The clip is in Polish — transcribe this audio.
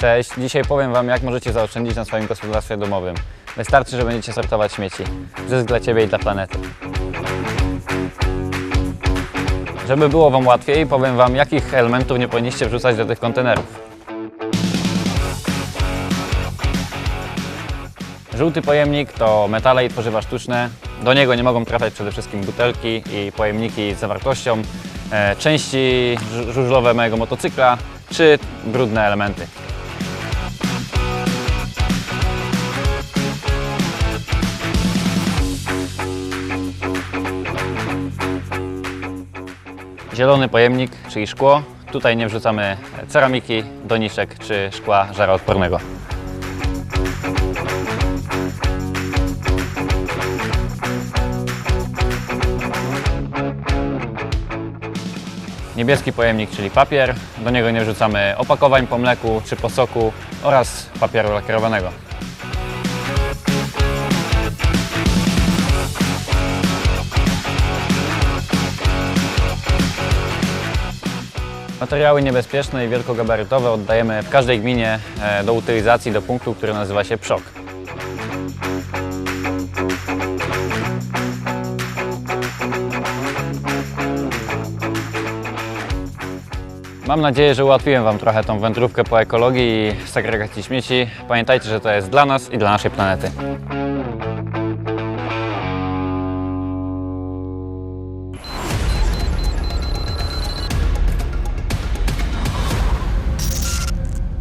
Cześć, dzisiaj powiem Wam, jak możecie zaoszczędzić na swoim gospodarstwie domowym. Wystarczy, że będziecie sortować śmieci. Zysk dla Ciebie i dla planety. Żeby było Wam łatwiej, powiem Wam, jakich elementów nie powinniście wrzucać do tych kontenerów. Żółty pojemnik to metale i tworzywa sztuczne. Do niego nie mogą trafiać przede wszystkim butelki i pojemniki z zawartością, e, części żu- żużlowe mojego motocykla czy brudne elementy. Zielony pojemnik, czyli szkło. Tutaj nie wrzucamy ceramiki, doniczek czy szkła żaroodpornego. Niebieski pojemnik, czyli papier. Do niego nie wrzucamy opakowań po mleku czy po soku oraz papieru lakierowanego. Materiały niebezpieczne i wielkogabarytowe oddajemy w każdej gminie e, do utylizacji do punktu, który nazywa się PSZOK. Mam nadzieję, że ułatwiłem Wam trochę tą wędrówkę po ekologii i segregacji śmieci. Pamiętajcie, że to jest dla nas i dla naszej planety.